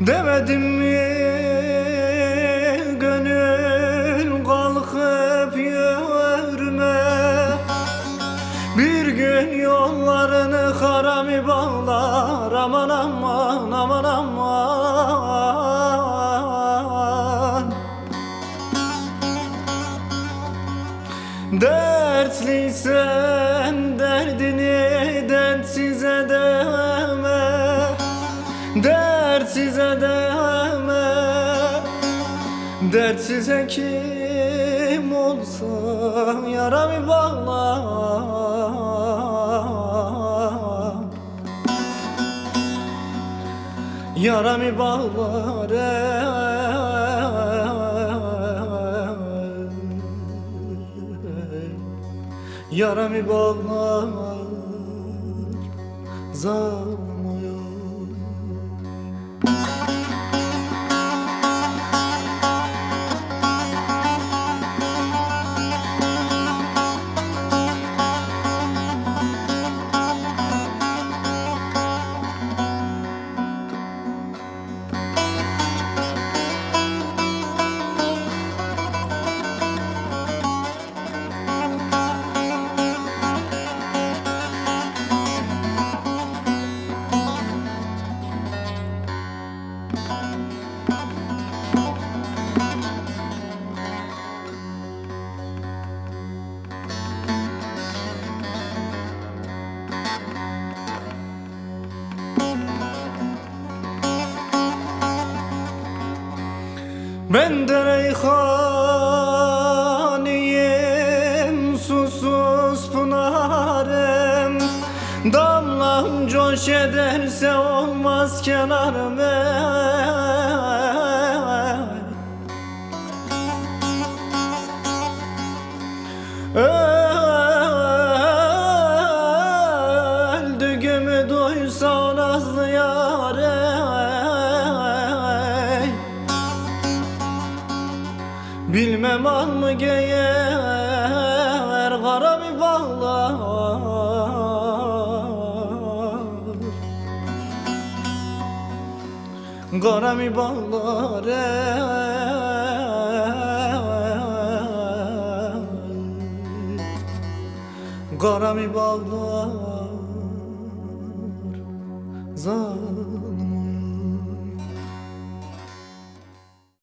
Demedim mi gönül kalkıp yürüme? Bir gün yollarını harami bağlar Aman aman aman aman. Dertliysen derdini Dertsize deme Dertsize kim olsa yaramı bağlar Yaramı bağlar. Yaramı bağlar Zamıyor Ben de reyhaniyim susuz pınarım. Damlam coş ederse olmaz kenarım Bilmem al mı geyer Kara bir bağlar Kara bir bağlar ey. Kara bir bağlar Zalim